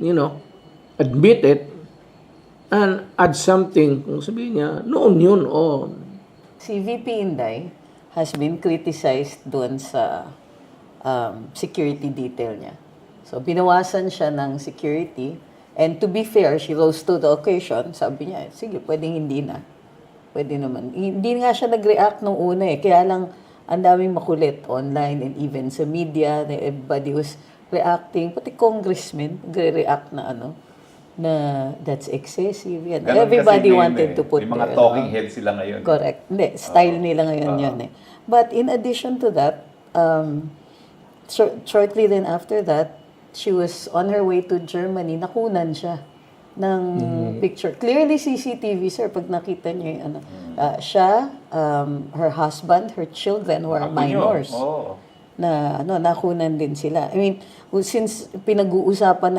you know, admit it and add something. Kung sabihin niya, noon yun, oh, Si VP Inday has been criticized doon sa um, security detail niya. So, binawasan siya ng security. And to be fair, she rose to the occasion. Sabi niya, sige, pwedeng hindi na. Pwede naman. Hindi nga siya nag-react nung una eh. Kaya lang, ang daming makulit online and even sa media. Everybody was reacting. Pati congressmen, nagre-react na ano, na that's excessive. Yan. Ganun Everybody ngayon wanted eh. to put May mga their, talking uh, head sila ngayon. Correct. Hindi, style nila ngayon yun eh. But in addition to that, um, shor- shortly then after that, she was on her way to Germany, nakunan siya ng picture. Clearly CCTV, sir, pag nakita niyo yung ano. ah, siya, um, her husband, her children who are Ako yun. minors. Na ano, nakunan din sila. I mean, since pinag-uusapan